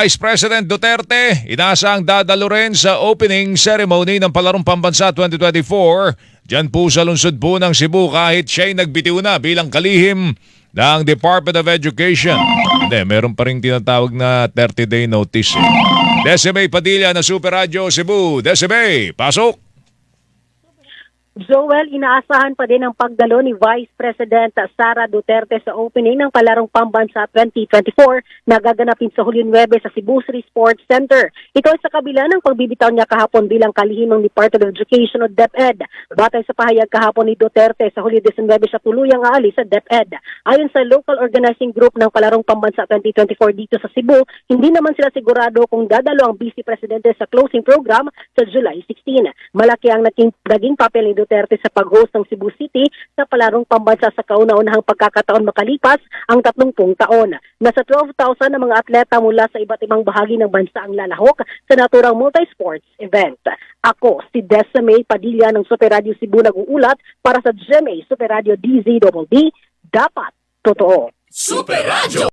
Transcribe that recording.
Vice President Duterte, inaasang dadalo rin sa opening ceremony ng Palarong Pambansa 2024 Diyan po sa lungsod po ng Cebu kahit siya'y nagbitiw na bilang kalihim ng Department of Education. Hindi, meron pa rin tinatawag na 30-day notice. Eh. Decime Padilla na Super Radio Cebu. Decime, pasok! Joel, inaasahan pa din ang pagdalo ni Vice President Sara Duterte sa opening ng Palarong Pambansa 2024 na gaganapin sa Hulyo 9 sa Cebu City Sports Center. Ito ay sa kabila ng pagbibitaw niya kahapon bilang kalihimang Department of Education o DepEd. Batay sa pahayag kahapon ni Duterte sa Hulyo 19 siya tuluyang aalis sa DepEd. Ayon sa local organizing group ng Palarong Pambansa 2024 dito sa Cebu, hindi naman sila sigurado kung dadalo ang Vice Presidente sa closing program sa July 16. Malaki ang naging, naging papel ni Duterte sa pag-host ng Cebu City sa palarong pambansa sa kauna-unahang pagkakataon makalipas ang 30 taon. Nasa 12,000 na mga atleta mula sa iba't ibang bahagi ng bansa ang lalahok sa naturang multi-sports event. Ako, si Desame Padilla ng Super Radio Cebu nag-uulat para sa GMA Super Radio DZDD, dapat totoo. Super Radio